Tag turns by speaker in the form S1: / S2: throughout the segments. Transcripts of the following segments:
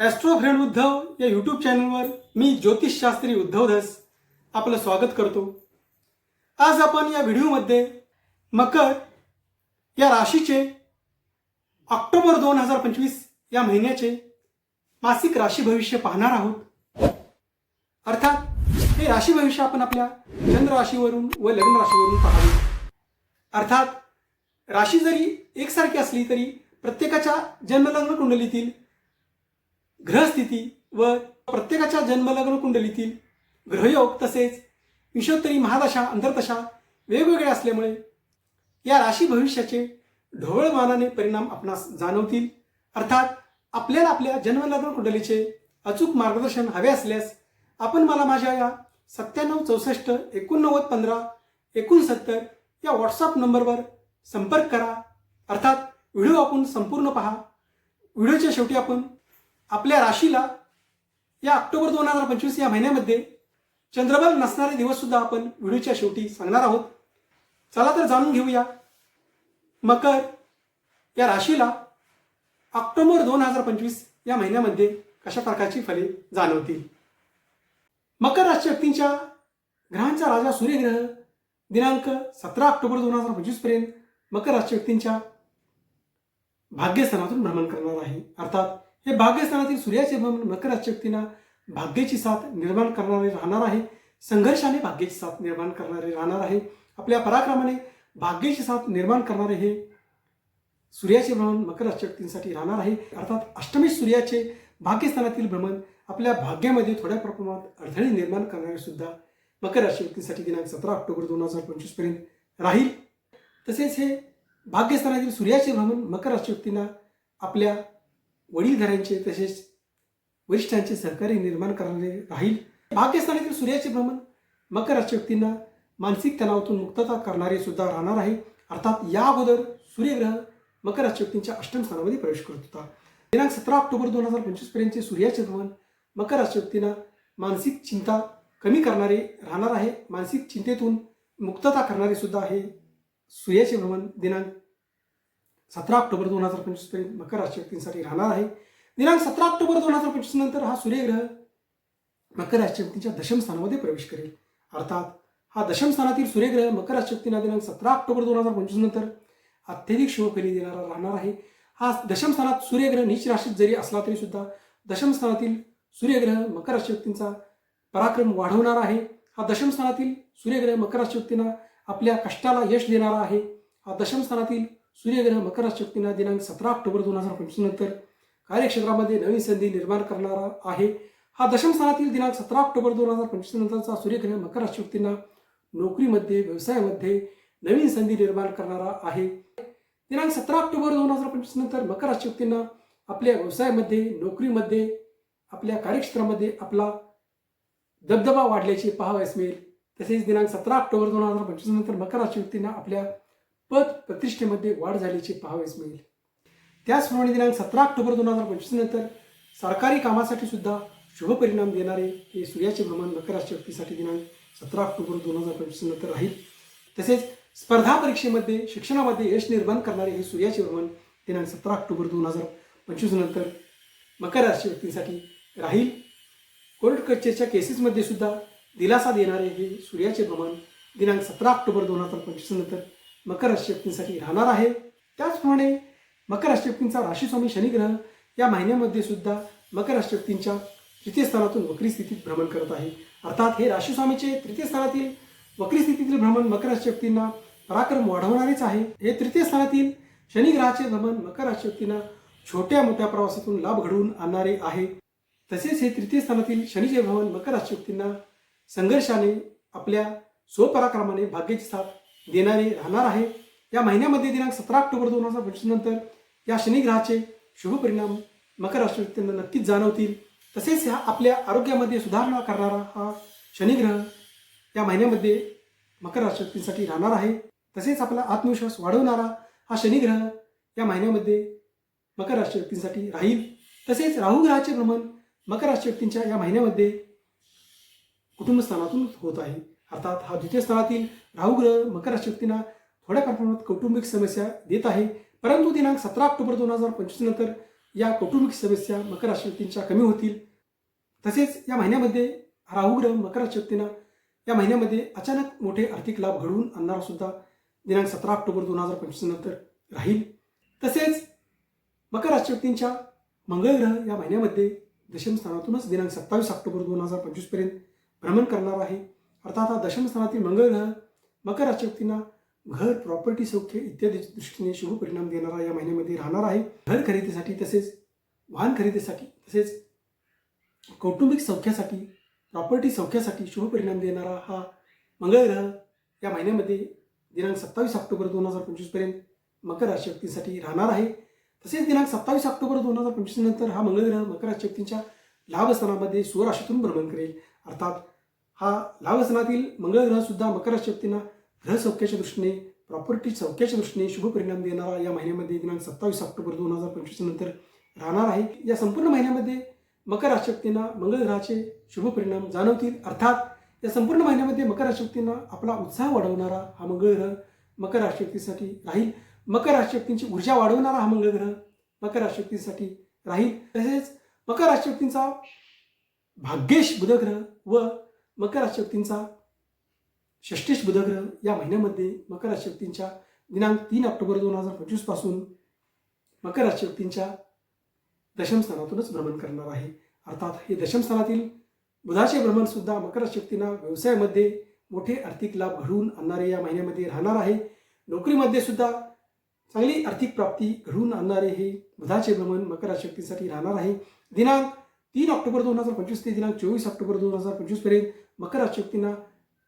S1: Austro friend Uddhav या YouTube चॅनलवर मी ज्योतिषशास्त्री उद्धव धस आपलं स्वागत करतो. आज आपण या व्हिडिओमध्ये मकर या राशीचे ऑक्टोबर दोन हजार पंचवीस या महिन्याचे मासिक राशी भविष्य पाहणार आहोत. अर्थात हे राशी भविष्य आपण आपल्या चंद्र राशीवरून व लग्न राशीवरून पाहावे अर्थात राशी जरी एकसारखी असली तरी प्रत्येकाच्या जन्मलग्न कुंडलीतील ग्रहस्थिती व प्रत्येकाच्या जन्मलग्न कुंडलीतील ग्रहयोग तसेच विषोत्तरी महादशा अंतर्दशा वेगवेगळे असल्यामुळे या राशी भविष्याचे ढोबळमानाने परिणाम आपणास जाणवतील. अर्थात आपल्याला आपल्या जन्मलग्न कुंडलीचे अचूक मार्गदर्शन हवे असल्यास आपण मला माझ्या या सत्त्याण्णव चौसष्ट एकोणनव्वद पंधरा एकोणसत्तर या व्हॉट्सअप नंबरवर संपर्क करा. अर्थात व्हिडिओ आपण संपूर्ण पहा. व्हिडिओच्या शेवटी आपण आपल्या राशीला या ऑक्टोबर दोन हजार पंचवीस या महिन्यामध्ये चंद्रबल नसणारे दिवस सुद्धा आपण व्हिडिओच्या शेवटी सांगणार आहोत. चला तर जाणून घेऊया मकर या राशीला ऑक्टोबर दोन हजार पंचवीस या महिन्यामध्ये कशा प्रकारची फले जाणवतील? मकर राशी व्यक्तींच्या ग्रहांचा राजा सूर्यग्रह दिनांक सतरा ऑक्टोबर दोन हजार पंचवीसपर्यंत मकर राशी व्यक्तींच्या भाग्यस्थानातून भ्रमण करणार आहे. अर्थात हे भाग्यस्थानातील सूर्याचे भ्रमण मकर राशी भाग्याची साथ निर्माण करणारे राहणार आहे. संघर्षाने भाग्याची साथ निर्माण करणारे राहणार आहे. आपल्या पराक्रमाने भाग्याची साथ निर्माण करणारे हे सूर्याचे भ्रमण मकर राशी राहणार आहे. अर्थात अष्टमी सूर्याचे भाग्यस्थानातील भ्रमण आपल्या भाग्यामध्ये थोड्या प्रमाणात अडथळे निर्माण करणारे सुद्धा मकर राशीव्यक्तींसाठी दिनांक सतरा ऑक्टोबर दोन हजार पंचवीसपर्यंत राहील. तसेच हे भाग्यस्थानातील सूर्याचे भ्रमण मकर राशीव्यक्तींना आपल्या वडीलधाऱ्यांचे तसेच वरिष्ठांचे सहकार्य निर्माण करणारे राहील. भाग्यस्थानातील सूर्याचे भ्रमण मकर राशी व्यक्तींना मानसिक तणावातून मुक्तता करणारे सुद्धा राहणार आहे. अर्थात या अगोदर सूर्यग्रह मकर राशी व्यक्तींच्या अष्टम स्थानामध्ये प्रवेश करत होता. दिनांक सतरा ऑक्टोबर दोन हजार पंचवीस पर्यंतचे सूर्याचे भ्रमण मकर राशी व्यक्तींना मानसिक चिंता कमी करणारे राहणार आहे. मानसिक चिंतेतून मुक्तता करणारे सुद्धा हे सूर्याचे भ्रमण दिनांक सतरा ऑक्टोबर दोन हजार पंचवीसपर्यंत मकर राशी व्यक्तींसाठी राहणार आहे. दिनांक सतरा ऑक्टोबर दोन हजार पंचवीस नंतर हा सूर्यग्रह मकर राशी व्यक्तींच्या दशम स्थानामध्ये प्रवेश करेल. अर्थात हा दशम स्थानातील सूर्यग्रह मकर राशी व्यक्तींना दिनांक सतरा ऑक्टोबर दोन हजार पंचवीस नंतर अत्यधिक शुभफली देणारा राहणार आहे. हा दशम स्थानात सूर्यग्रह नीच राशीत जरी असला तरी सुद्धा दशम स्थानातील सूर्यग्रह मकर राशी व्यक्तींचा पराक्रम वाढवणार आहे. हा दशम स्थानातील सूर्यग्रह मकर राशी व्यक्तींना आपल्या कष्टाला यश देणारा आहे. हा दशम स्थानातील सूर्यग्रह मकर राशी दिनांक सतरा ऑक्टोबर दोन हजार पंचवीस नंतर कार्यक्षेत्रामध्ये नवीन संधी निर्माण करणारा आहे. हा दशम स्थानातील दिनांक सतरा ऑक्टोबर दोन हजार पंचवीस नंतरचा सूर्यग्रह मकर राशी नोकरीमध्ये व्यवसायामध्ये नवीन संधी निर्माण करणारा आहे. दिनांक सतरा ऑक्टोबर दोन हजार पंचवीस नंतर मकर राशी आपल्या व्यवसायामध्ये नोकरीमध्ये आपल्या कार्यक्षेत्रामध्ये आपला दबदबा वाढल्याचे पाहावयास मिळेल. तसेच दिनांक सतरा ऑक्टोबर दोन हजार पंचवीस नंतर मकर राशी आपल्या पद प्रतिष्ठेमध्ये वाढ झाल्याचे पाहावेच मिळेल. त्याचप्रमाणे दिनांक सतरा ऑक्टोबर दोन हजार पंचवीस नंतर सरकारी कामासाठी सुद्धा शुभ परिणाम देणारे हे सूर्याचे भ्रमण मकर राशी व्यक्तीसाठी दिनांक सतरा ऑक्टोबर दोन हजार पंचवीस नंतर राहील. तसेच स्पर्धा परीक्षेमध्ये शिक्षणामध्ये यश निर्माण करणारे हे सूर्याचे भ्रमण दिनांक सतरा ऑक्टोबर दोन हजार पंचवीस नंतर मकर राशी व्यक्तींसाठी राहील. कोर्ट कचेरीच्या केसेसमध्ये सुद्धा दिलासा देणारे हे सूर्याचे भ्रमण दिनांक सतरा ऑक्टोबर दोन हजार पंचवीस नंतर मकर राशी राहणार आहे. त्याचप्रमाणे मकर राशी राशीस्वामी शनिग्रह या महिन्यामध्ये सुद्धा मकर राशी तृतीय स्थानातून वक्री स्थितीत भ्रमण करत आहे. अर्थात हे राशीस्वामीचे तृतीय स्थानातील वक्री स्थितीतील भ्रमण मकर राशी पराक्रम वाढवणारेच आहे. हे तृतीय स्थानातील शनिग्रहाचे भ्रमण मकर राशी छोट्या मोठ्या प्रवासातून लाभ घडवून आणणारे आहे. तसेच हे तृतीय स्थानातील शनीचे भ्रमण मकर राशी संघर्षाने आपल्या स्वपराक्रमाने भाग्याची साथ देणारे राहणार आहे. या महिन्यामध्ये दिनांक सतरा ऑक्टोबर दोन हजार पंचवीस नंतर या शनिग्रहाचे शुभ परिणाम मकर राशी नक्कीच जाणवतील. तसेच ह्या आपल्या आरोग्यामध्ये सुधारणा करणारा हा शनिग्रह या महिन्यामध्ये मकर राशी राहणार आहे. तसेच आपला आत्मविश्वास वाढवणारा हा शनिग्रह या महिन्यामध्ये मकर राशी व्यक्तींसाठी राहील. तसेच राहुग्रहाचे भ्रमण मकर राशी व्यक्तींच्या या महिन्यामध्ये कुटुंबस्थानातून होत आहे. अर्थात हा द्वितीय स्थानातील राहुग्रह मकर शक्तींना थोड्या प्रमाणात कौटुंबिक समस्या देत आहे. परंतु दिनांक सतरा ऑक्टोबर दोन हजार पंचवीस नंतर या कौटुंबिक समस्या मकर शक्तींच्या कमी होतील. तसेच या महिन्यामध्ये राहुग्रह मकर शक्तींना या महिन्यामध्ये अचानक मोठे आर्थिक लाभ घडवून आणणारा सुद्धा दिनांक सतरा ऑक्टोबर दोन हजार पंचवीस नंतर राहील. तसेच मकर राशी मंगळग्रह मंगळ ग्रह या महिन्यामध्ये दशम स्थानातूनच दिनांक सत्तावीस ऑक्टोबर दोन हजार पंचवीसपर्यंत भ्रमण करणार आहे. अर्थात हा दशमस्थानातील मंगळ ग्रह मकर राशी व्यक्तींना घर प्रॉपर्टी सौख्य इत्यादी दृष्टीने शुभ परिणाम देणारा या महिन्यामध्ये राहणार आहे. घर खरेदीसाठी तसेच वाहन खरेदीसाठी तसेच कौटुंबिक सौख्यासाठी प्रॉपर्टी सौख्यासाठी शुभ परिणाम देणारा हा मंगळ ग्रह या महिन्यामध्ये दिनांक सत्तावीस ऑक्टोबर दोन हजार पंचवीसपर्यंत मकर राशी व्यक्तींसाठी राहणार आहे. तसेच दिनांक सत्तावीस ऑक्टोबर दोन हजार पंचवीस नंतर हा मंगळ ग्रह मकर राशी व्यक्तींच्या लाभस्थानामध्ये स्वराशीतून भ्रमण करेल. अर्थात हा लाभसनातील मंगळग्रह सुद्धा मकर राशी व्यक्तींना ग्रह सौख्याच्या दृष्टीने प्रॉपर्टी सौख्याच्या दृष्टीने शुभ परिणाम देणारा या महिन्यामध्ये दिनांक सत्तावीस ऑक्टोबर दोन हजार पंचवीस नंतर राहणार आहे. या संपूर्ण महिन्यामध्ये मकर राशी व्यक्तींना मंगळ शुभ परिणाम जाणवतील. अर्थात या संपूर्ण महिन्यामध्ये मकर राशक्तींना आपला उत्साह वाढवणारा हा मंगळ ग्रह मकर राशक्तीसाठी राहील. मकर राशक्तींची ऊर्जा वाढवणारा हा मंगळ ग्रह मकर राशी राहील. तसेच मकर राशक्तींचा भाग्येश बुधग्रह व मकर राशी व्यक्तींचा षष्टेश बुधग्रह या महिन्यामध्ये मकर राशी दिनांक तीन ऑक्टोबर दोन हजार पंचवीसपासून मकर राशी दशमस्थानातूनच स्थानातूनच भ्रमण करणार आहे. अर्थात हे दशमस्थानातील बुधाचे भ्रमण सुद्धा मकर राशी व्यवसायामध्ये मोठे आर्थिक लाभ घडवून आणणारे या महिन्यामध्ये राहणार आहे. नोकरीमध्ये सुद्धा चांगली आर्थिक प्राप्ती घडवून आणणारे हे बुधाचे भ्रमण मकर राशी राहणार आहे. दिनांक तीन ऑक्टोबर दोन हजार पंचवीस ते दिनांक चोवीस ऑक्टोबर दोन हजार पंचवीसपर्यंत मकर राशी व्यक्तींना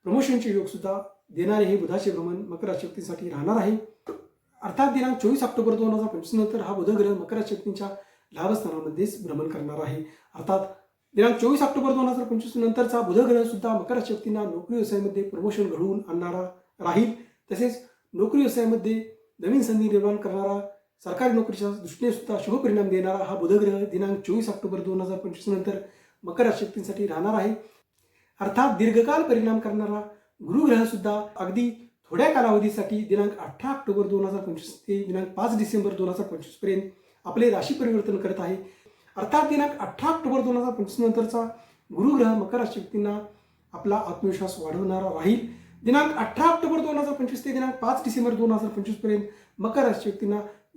S1: प्रमोशनचे योग सुद्धा देणारे हे बुधाचे भ्रमण मकर राशी व्यक्तींसाठी राहणार आहे. अर्थात दिनांक चोवीस ऑक्टोबर दोन हजार पंचवीस नंतर हा बुधग्रह मकर राशी व्यक्तींच्या लाभस्थानामध्येच भ्रमण करणार आहे. अर्थात दिनांक चोवीस ऑक्टोबर दोन हजार पंचवीस नंतरचा बुधग्रह सुद्धा मकर राशी व्यक्तींना नोकरी व्यवसायामध्ये प्रमोशन घडवून आणणारा राहील. तसेच नोकरी व्यवसायामध्ये नवीन संधी निर्माण करणारा सरकारी नोकरीच्या दृष्टीने सुद्धा शुभ परिणाम देणारा हा बुधग्रह दिनांक चोवीस ऑक्टोबर दोन हजार पंचवीस नंतर मकर राशी राहणार आहे. अर्थात दीर्घकाल परिणाम करणारा गुरुग्रह सुद्धा अगदी थोड्या कालावधीसाठी दिनांक अठरा ऑक्टोबर दोन हजार पंचवीस ते दिनांक पाच डिसेंबर दोन हजार पंचवीसपर्यंत आपले राशी परिवर्तन करत आहे. अर्थात दिनांक अठरा ऑक्टोबर दोन हजार पंचवीस नंतरचा गुरुग्रह मकर राशी आपला आत्मविश्वास वाढवणारा राहील. दिनांक अठरा ऑक्टोबर दोन हजार पंचवीस ते दिनांक पाच डिसेंबर दोन हजार पंचवीसपर्यंत मकर राशी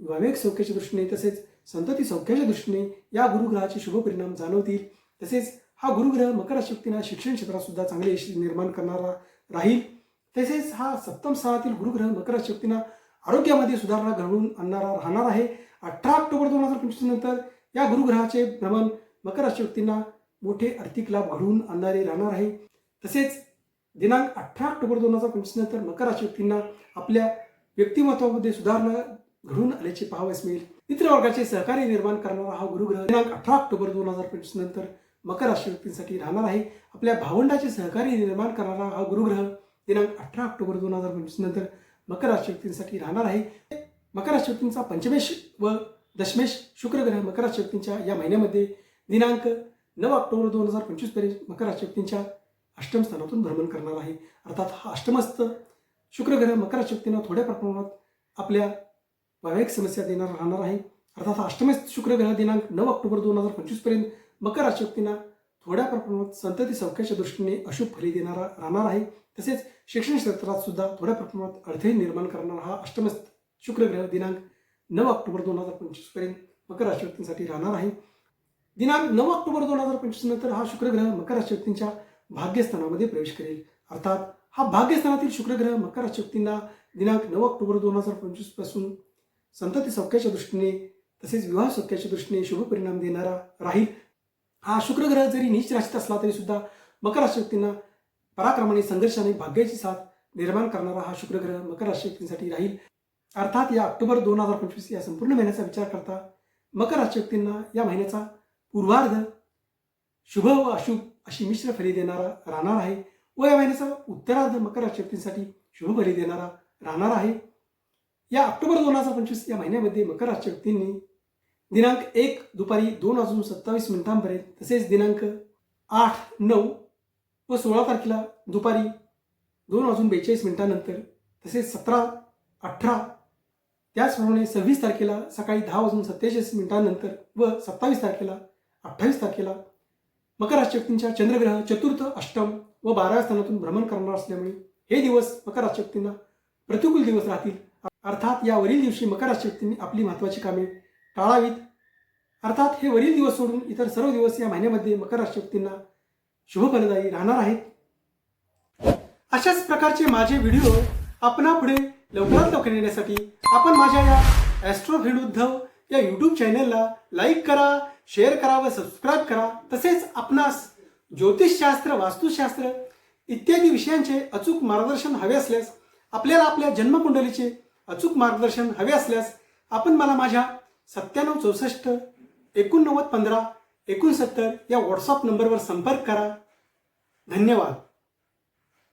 S1: विवेक सौख्याच्या दृष्टीने तसेच संतती सौख्याच्या दृष्टीने या गुरुग्रहाचे शुभ परिणाम जाणवतील. तसेच हा गुरुग्रह मकर शक्तींना शिक्षण क्षेत्रात सुद्धा चांगले यश निर्माण करणारा राहील. तसेच हा सप्तम स्थानातील गुरुग्रह मकर शक्तींना आरोग्यामध्ये सुधारणा घडवून आणणारा राहणार आहे. अठरा ऑक्टोबर दोन हजार पंचवीस नंतर या गुरुग्रहाचे भ्रमण मकर शक्तींना मोठे आर्थिक लाभ घडवून आणणारे राहणार आहे. तसेच दिनांक अठरा ऑक्टोबर दोन हजार पंचवीस नंतर मकर शक्तींना आपल्या व्यक्तिमत्वामध्ये सुधारणा घडून आल्याचे पाहावयास मिळेल. मित्र वर्गाचे सहकार्य निर्माण करणारा हा गुरुग्रह दिनांक अठरा ऑक्टोबर दोन हजार पंचवीस नंतर मकर राशी व्यक्तींसाठी राहणार आहे. आपल्या भावंडाचे सहकार्य निर्माण करणारा हा गुरुग्रह दिनांक अठरा ऑक्टोबर दोन हजार पंचवीस नंतर मकर राशी व्यक्तींसाठी राहणार आहे. मकर राशी व्यक्तींचा पंचमेश व दशमेश शुक्रग्रह मकर राशी व्यक्तींच्या या महिन्यामध्ये दिनांक नऊ ऑक्टोबर दोन हजार पंचवीसपर्यंत मकर राशी व्यक्तींच्या अष्टम स्थानातून भ्रमण करणार आहे. अर्थात हा अष्टमस्त शुक्रग्रह मकर राशी व्यक्तींना थोड्या प्रमाणात आपल्या वैवाहिक समस्या देणार राहणार आहे. अर्थात हा शुक्र ग्रह दिनांक नऊ ऑक्टोबर दोन हजार पंचवीसपर्यंत मकर राशी थोड्या प्रमाणात संतती सौख्याच्या दृष्टीने अशुभ फली देणारा राहणार आहे. तसेच शिक्षण क्षेत्रात सुद्धा थोड्या प्रमाणात अडथळे निर्माण करणारा हा अष्टमस्त शुक्रग्रह दिनांक नऊ ऑक्टोबर दोन हजार पंचवीसपर्यंत मकर राशी व्यक्तींसाठी राहणार आहे. दिनांक नऊ ऑक्टोबर दोन हजार पंचवीस नंतर हा शुक्रग्रह मकर राशी व्यक्तींच्या भाग्यस्थानामध्ये प्रवेश करेल. अर्थात हा भाग्यस्थानातील शुक्रग्रह मकर राशी व्यक्तींना दिनांक नऊ ऑक्टोबर दोन हजार पंचवीसपासून संतती सौख्याच्या दृष्टीने तसेच विवाह सौख्याच्या दृष्टीने शुभ परिणाम देणारा राहील. हा शुक्रग्रह जरी नीच राशीत असला तरी सुद्धा मकर राशी व्यक्तींना पराक्रमाने संघर्षाने भाग्याची साथ निर्माण करणारा हा शुक्रग्रह मकर राशी व्यक्तींसाठी राहील. अर्थात या ऑक्टोबर दोन हजार पंचवीस या संपूर्ण महिन्याचा विचार करता मकर राशी व्यक्तींना या महिन्याचा पूर्वार्ध शुभ व अशुभ अशी मिश्र फली देणारा राहणार आहे व या महिन्याचा उत्तरार्ध मकर राशी व्यक्तींसाठी शुभ फली देणारा राहणार आहे. या ऑक्टोबर दोन हजार पंचवीस या महिन्यामध्ये मकर राशीच्या व्यक्तींनी दिनांक एक दुपारी दोन वाजून सत्तावीस मिनिटांपर्यंत तसेच दिनांक आठ नऊ व सोळा तारखेला दुपारी दोन वाजून बेचाळीस मिनिटांनंतर तसेच सतरा अठरा त्याचप्रमाणे सव्वीस तारखेला सकाळी दहा वाजून सत्तेचाळीस मिनिटांनंतर व सत्तावीस तारखेला अठ्ठावीस तारखेला मकर राशी व्यक्तींच्या चंद्रग्रह चतुर्थ अष्टम व बाराव्या स्थानातून भ्रमण करणार असल्यामुळे हे दिवस मकर राशी व्यक्तींना प्रतिकूल दिवस राहतील. अर्थात या वरील दिवशी मकर राशी व्यक्तींनी आपली महत्त्वाची कामे टाळावीत. अर्थात हे वरील दिवस सोडून इतर सर्व दिवस या महिन्यामध्ये मकर राशी व्यक्तींना शुभफलदायी राहणार आहेत. अशाच प्रकारचे माझे व्हिडिओ आपणापुढे लवकरात लवकर येण्यासाठी आपण माझ्या या ॲस्ट्रो उद्धव या यूट्यूब चॅनलला लाईक करा शेअर करा व सबस्क्राईब करा. तसेच आपणास ज्योतिषशास्त्र वास्तुशास्त्र इत्यादी विषयांचे अचूक मार्गदर्शन हवे असल्यास आपल्याला आपल्या जन्मकुंडलीचे अचूक मार्गदर्शन हवे असल्यास आपण मला माझ्या सत्त्याण्णव चौसष्ट एकोणनव्वद पंधरा एकोणसत्तर या व्हॉट्सअप नंबरवर संपर्क करा. धन्यवाद.